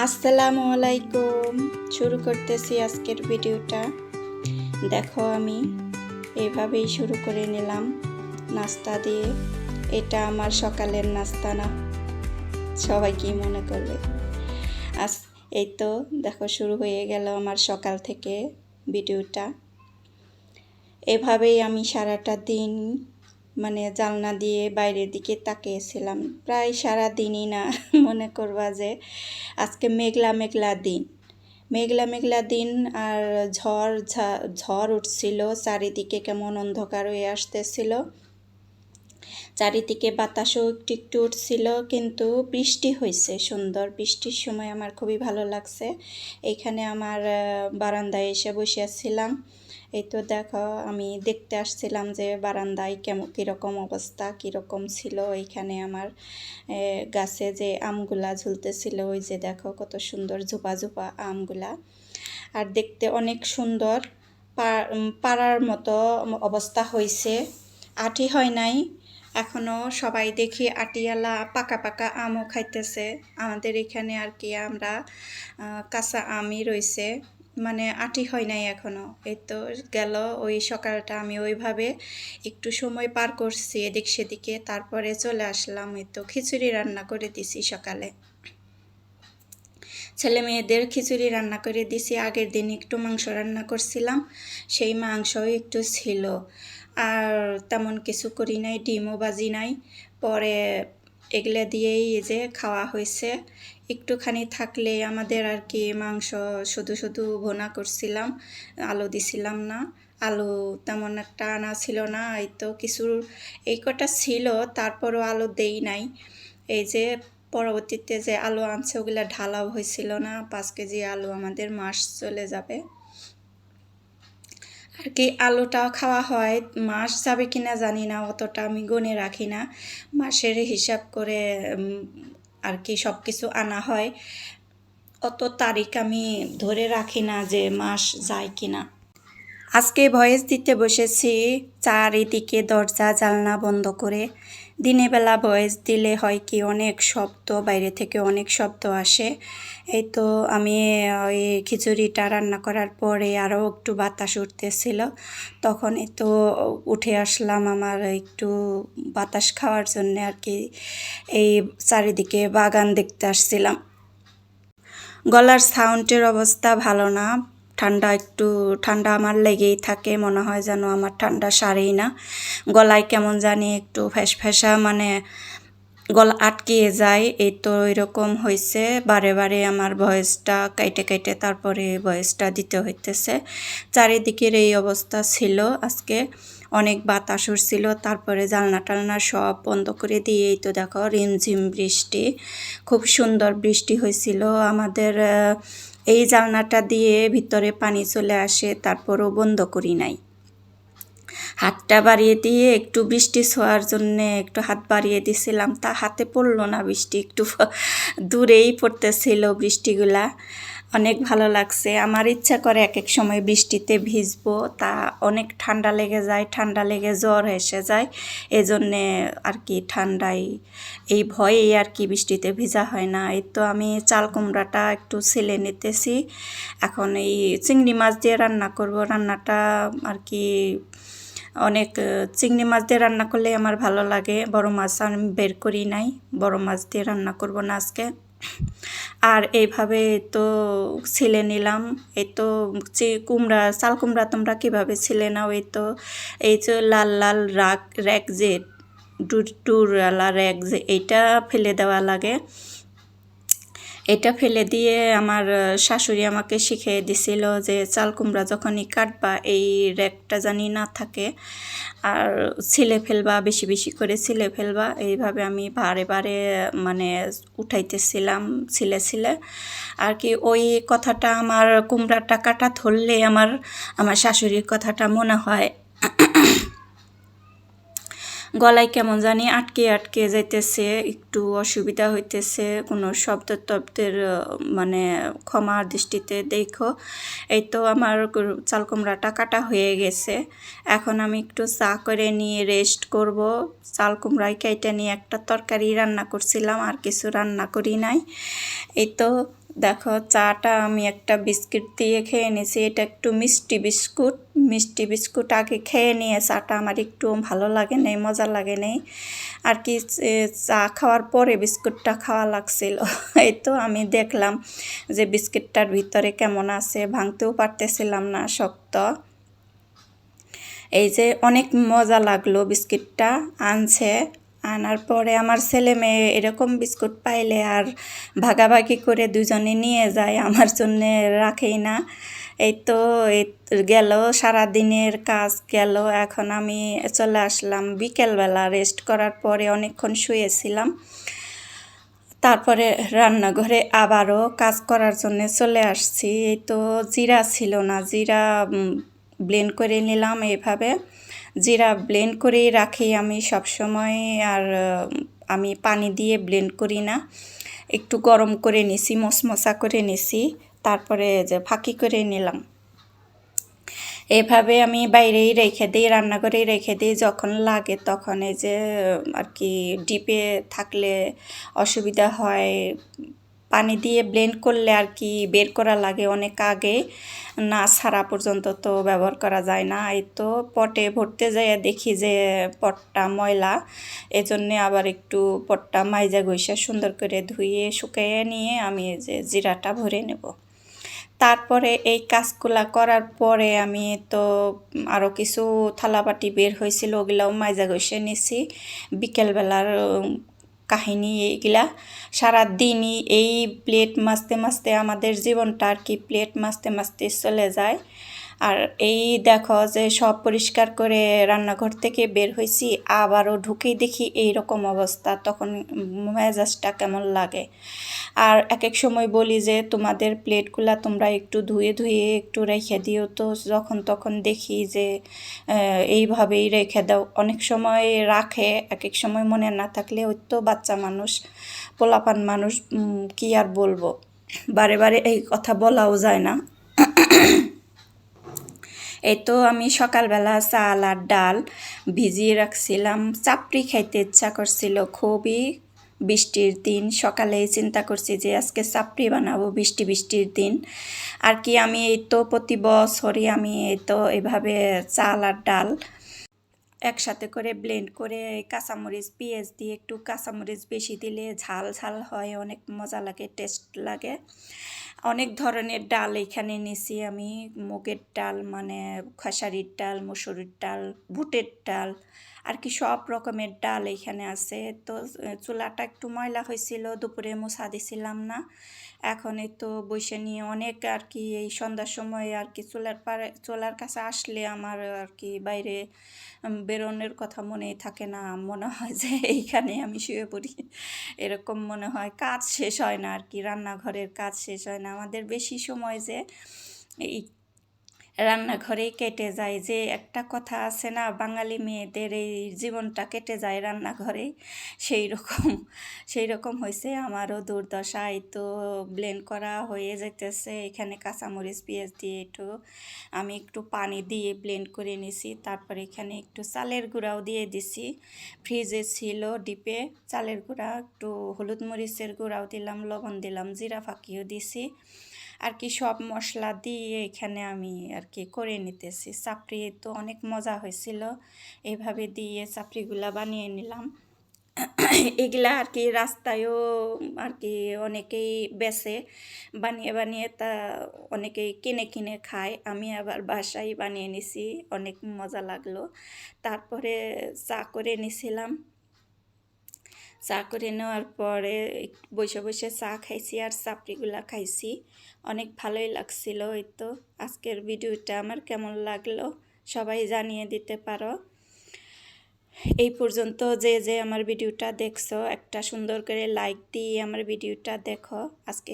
আসসালামু আলাইকুম। শুরু করতেছি আজকের ভিডিওটা। দেখো আমি এভাবেই শুরু করে নিলাম নাস্তা দিয়ে। এটা আমার সকালের নাস্তা না। সবাই কি মনে করবে? আজ এই তো দেখো শুরু হয়ে গেল আমার সকাল থেকে ভিডিওটা। এভাবেই আমি সারাটা দিন মানে জানলা দিয়ে বাইরের দিকে তাকিয়েছিলাম। প্রায় সারা দিনই না, মনে করবা যে আজকে মেঘলা মেঘলা দিন। মেঘলা মেঘলা দিন আর ঝড় ঝড় উঠছিল, চারিদিকে কেমন অন্ধকার হয়ে আসতেছিল। চারিদিকে বাতাসও একটু একটু উঠছিল, কিন্তু বৃষ্টি হয়েছে, সুন্দর বৃষ্টির সময় আমার খুবই ভালো লাগছে। এইখানে আমার বারান্দায় এসে বসে আছিলাম। এই তো দেখো, আমি দেখতে আসছিলাম যে বারান্দায় কেমন, কীরকম অবস্থা, কীরকম ছিল এইখানে আমার গাছে যে আমগুলা ঝুলতেছিল, ওই যে দেখো কত সুন্দর ঝোপা ঝোপা আমগুলা। আর দেখতে অনেক সুন্দর পাড়ার মতো অবস্থা হয়েছে। আটি হয় নাই এখনও সবাই দেখি আটিয়ালা পাকা পাকা আমও খাইতেছে। আমাদের এখানে আর কি আমরা কাঁচা আমই রয়েছে। মানে আটি হয় নাই এখনও। এই তো গেল, ওই সকালটা আমি ওইভাবে একটু সময় পার করছি এদিক সেদিকে, তারপরে চলে আসলাম এই তো খিচুড়ি রান্না করে দিছি সকালে। ছেলে মেয়েদের খিচুড়ি রান্না করে দিছি, আগের দিন একটু মাংস রান্না করছিলাম, সেই মাংসও একটু ছিল। আর তেমন কিছু করি নাই, ডিমও বাজি নাই, পরে এগুলা দিয়েই যে খাওয়া হয়েছে একটুখানি থাকলে আমাদের আর কি মাংস শুধু শুধু ভোনা করছিলাম, আলু দিছিলাম না। আলু তেমন একটা আনা ছিল না, এই তো কিছু এই কটা ছিল, তারপরও আলু দেই নাই। এই যে পরবর্তীতে যে আলু আনছে, ওগুলা ঢালাও হয়েছিল না, পাঁচ কেজি আলু আমাদের মাস চলে যাবে। আর কি আলুটাও খাওয়া হয়, মাস যাবে কিনা জানি না, অতটা আমি গনে রাখি না। মাসের হিসাব করে আর কি সব কিছু আনা হয়। অত তারিখ আমি ধরে রাখি না যে মাস যায় কিনা। আজকে ভয়েস দিতে বসেছি চারিদিকে দরজা, জানলা বন্ধ করে। দিনের বেলা ভয়েস দিলে হয় কি, অনেক শব্দ, বাইরে থেকে অনেক শব্দ আসে। এই তো আমি, ওই খিচুড়িটা রান্না করার পরে আরও একটু বাতাস উঠতেছিল। তখন এই তো উঠে আসলাম আমার একটু বাতাস খাওয়ার জন্য আর কি, এই চারিদিকে বাগান দেখতে আসছিলাম। গলার সাউন্ডের অবস্থা ভালো না। ঠান্ডা একটু, ঠান্ডা আমার লেগেই থাকে, মনে হয় যেন আমার ঠান্ডা সারেই না। গলায় কেমন জানি একটু ফ্যাস ফ্যাসা মানে গলা আটকিয়ে যায়, এই তো এরকম হয়েছে বারে বারে আমার ভয়েসটা কাইটে কাইটে তারপরে ভয়েসটা দিতে হইতেছে। চারিদিকের এই অবস্থা ছিল আজকে। অনেক বাতাস উঠছিল তারপরে জানলা টালনা সব বন্ধ করে দিয়েই তো দেখো রিমঝিম বৃষ্টি, খুব সুন্দর বৃষ্টি হয়েছিল। আমাদের এই জানলাটা দিয়ে ভিতরে পানি চলে আসে, তারপরও বন্ধ করি নাই। হাতটা বাড়িয়ে দিয়ে একটু বৃষ্টি ছোঁয়ার জন্যে একটু হাত বাড়িয়ে দিছিলাম, তা হাতে পড়ল না বৃষ্টি, একটু দূরেই পড়তেছিল বৃষ্টিগুলা। অনেক ভালো লাগছে। আমার ইচ্ছা করে এক এক সময় বৃষ্টিতে ভিজবো। তা অনেক ঠান্ডা লেগে যায়, ঠান্ডা লেগে জ্বর এসে যায়। এজন্যে আর কি ঠান্ডায় এই ভয়েই আর কি বৃষ্টিতে ভিজা হয় না। এই তো আমি চাল কুমড়াটা একটু ছেলে নিতেছি। এখন এই চিংড়ি মাছ দিয়ে রান্না করব। রান্নাটা আর কি অনেক, চিংড়ি মাছ দিয়ে রান্না করলে আমার ভালো লাগে। বড় মাছ আমি বের করি নাই। বড় মাছ দিয়ে রান্না করব না আজকে। আর এইভাবে তো ছিলে নিলাম। এই তো যে কুমড়া, চাল কুমড়া তোমরা কীভাবে ছিলে নাও, এই তো, এই যে লাল লাল রাগ র্যাক যে টুর টুরওয়ালা র্যাক যে, এইটা ফেলে দেওয়া লাগে। এটা ফেলে দিয়ে আমার শাশুড়ি আমাকে শিখিয়ে দিছিল যে চাল কুমড়া যখনই কাটবা, এই র্যাকটা জানি না থাকে। আর ছিলে ফেলবা, বেশি বেশি করে ছিলে ফেলবা। এইভাবে আমি বারে বারে মানে উঠাইতেছিলাম ছিলে ছিলে। আর কি ওই কথাটা আমার কুমড়াটা কাটা ধরলে আমার আমার শাশুড়ির কথাটা মনে হয় গলায় কেমন জানি আটকে আটকে যাইতেছে, একটু অসুবিধা হইতেছে, কোনো শব্দ তব্দের মানে ক্ষমার দৃষ্টিতে দেখো। এই তো আমার গরু- চাল কুমড়াটা কাটা হয়ে গেছে। এখন আমি একটু চা করে নিয়ে রেস্ট করব। চাল কুমড়ায় কেটে নিয়ে একটা তরকারি রান্না করছিলাম, আর কিছু রান্না করি নাই। এই তো দেখো, চাটা আমি একটা বিস্কিট দিয়ে খেয়ে নিয়েছি। এটা একটু মিষ্টি বিস্কুট। মিষ্টি বিস্কুট আগে খেয়ে নিয়ে চাটা আমার একটু ভালো লাগে নেই, মজা লাগে নেই। আর কি চা খাওয়ার পরে বিস্কুটটা খাওয়া লাগছিল। এই তো আমি দেখলাম যে বিস্কিটটার ভিতরে কেমন আছে, ভাঙতেও পারতেছিলাম না, শক্ত। এই যে অনেক মজা লাগল বিস্কিটটা আনছে। আনার পরে আমার ছেলে মেয়ে এরকম বিস্কুট পাইলে আর ভাগাভাগি করে দুজনে নিয়ে যায়, আমার জন্যে রাখেই না। এই তো গেল, সারাদিনের কাজ গেল, এখন আমি চলে আসলাম বিকেলবেলা রেস্ট করার পরে অনেকক্ষণ শুয়েছিলাম। তারপরে রান্নাঘরে আবারও কাজ করার জন্য চলে আসছি। এই তো, জিরা ছিল না, জিরা ব্লেন্ড করে নিলাম এইভাবে। জিরা ব্লেন্ড করেই রাখি আমি সব সময় আর আমি পানি দিয়ে ব্লেন্ড করি না। একটু গরম করে নিছি, মশমশা করে নিছি, তারপরে যে ফাঁকি করে নিলাম। এভাবে আমি বাইরেই রেখে দিই, রান্নাঘরেই রেখে দিই, যখন লাগে তখন এই যে আর কি ডিপে থাকলে অসুবিধা হয় পানি দিয়ে ব্লেন্ড করলে আর কি বের করা লাগে অনেক আগে। না সারা পর্যন্ত তো ব্যবহার করা যায় না। এই তো পটে ভরতে যাইয়া দেখি যে পটটা ময়লা, এজন্যে আবার একটু পটটা মাইজা গৈসা সুন্দর করে ধুয়ে, শুকাইয়ে নিয়ে আমি যে জিরাটা ভরে নেব। তারপরে এই কাজগুলা করার পরে আমি তো আরও কিছু থালাবাটি বের হয়েছিল, ওগুলাও মাইজা গৈসে নিছি। বিকেলবেলার কাহিনী এইগুলা। সারাদিনই এই প্লেট মাজতে মাজতে আমাদের জীবনটা আর কি প্লেট মাজতে মাজতে চলে যায়। আর এই দেখো যে সব পরিষ্কার করে রান্নাঘর থেকে বের হয়েছি, আবারও ঢুকেই দেখি এই রকম অবস্থা। তখন মেজাজটা কেমন লাগে? আর এক এক সময় বলি যে, তোমাদের প্লেটগুলা তোমরা একটু ধুয়ে ধুয়ে একটু রেখে দিও তো। যখন তখন দেখি যে এইভাবেই রেখে দাও। অনেক সময় রাখে এক এক সময় মনে না থাকলে ওই তো বাচ্চা মানুষ, পোলাপান মানুষ কি আর বলব? বারে বারে এই কথা বলাও যায় না। এই তো আমি সকালবেলা চাল আর ডাল ভিজিয়ে রাখছিলাম। চাপড়ি খাইতে ইচ্ছা করছিল। খুবই বৃষ্টির দিন। সকালে চিন্তা করছি যে আজকে চাপড়ি বানাবো বৃষ্টি বৃষ্টির দিন। আর কি আমি এই তো প্রতি বছরই আমি এই তো এভাবে চাল আর ডাল একসাথে করে ব্লেন্ড করে কাঁচামরিচ, পেঁয়াজ দিয়ে একটু কাঁচামরিচ বেশি দিলে ঝাল ঝাল হয়, অনেক মজা লাগে টেস্ট লাগে। অনেক ধরনের ডাল এখানে নিছি আমি, মুগের ডাল মানে খসারির ডাল, মুসুরির ডাল, বুটের ডাল আর কি সব রকমের ডাল এখানে আছে। তো চুলাটা একটু ময়লা হয়েছিল, দুপুরে মোছা দিছিলাম না। এখন তো বসে নিয়ে অনেক আর কি এই সন্ধ্যার সময় আর কি চুলার পারে, চুলার কাছে আসলে আমার আর কি বাইরে বেরোনোর কথা মনেই থাকে না। মনে হয় যে এইখানে আমি শুয়ে পড়ি। এরকম মনে হয় কাজ শেষ হয় না আর কি, রান্নাঘরের কাজ শেষ হয় না। আমাদের বেশি সময় যে এই রান্নাঘরেই কেটে যায় যে একটা কথা আছে না, বাঙালি মেয়েদের এই জীবনটা কেটে যায় রান্নাঘরেই। সেই রকম সেই রকম হয়েছে আমারও দুর্দশা। এই তো ব্লেন্ড করা হয়ে যেতেছে এখানে কাঁচামরিচ, পেঁয়াজ দিয়ে একটু, আমি একটু পানি দিয়ে ব্লেন্ড করে নিছি। তারপর এখানে একটু চালের গুঁড়াও দিয়ে দিছি। ফ্রিজে ছিল ডিপে চালের গুঁড়া, একটু হলুদ মরিচের গুঁড়াও দিলাম, লবণ দিলাম, জিরা ফাঁকিও দিছি। আর কি সব মশলা দিয়ে এখানে আমি আর কি করে নিতেছি। চাপড়ি তো অনেক মজা হয়েছিল। এইভাবে দিয়ে চাপড়িগুলা বানিয়ে নিলাম। এগুলা আর কি রাস্তায়ও আর কি অনেকেই বেছে। বানিয়ে বানিয়ে তা অনেকেই কিনে কিনে খায়। আমি আবার বাসায় বানিয়ে নিছি। অনেক মজা লাগল। তারপরে চা করে নিছিলাম। চা করে নেওয়ার পরে বসে বসে চা খাইছি আর চাপড়িগুলা খাইছি। অনেক ভালোই লাগছিল ওই তো। আজকের ভিডিওটা আমার কেমন লাগল সবাই জানিয়ে দিতে পারো। এই পর্যন্ত যে যে আমার ভিডিওটা দেখছ একটা সুন্দর করে লাইক দিয়ে আমার ভিডিওটা দেখো। আজকে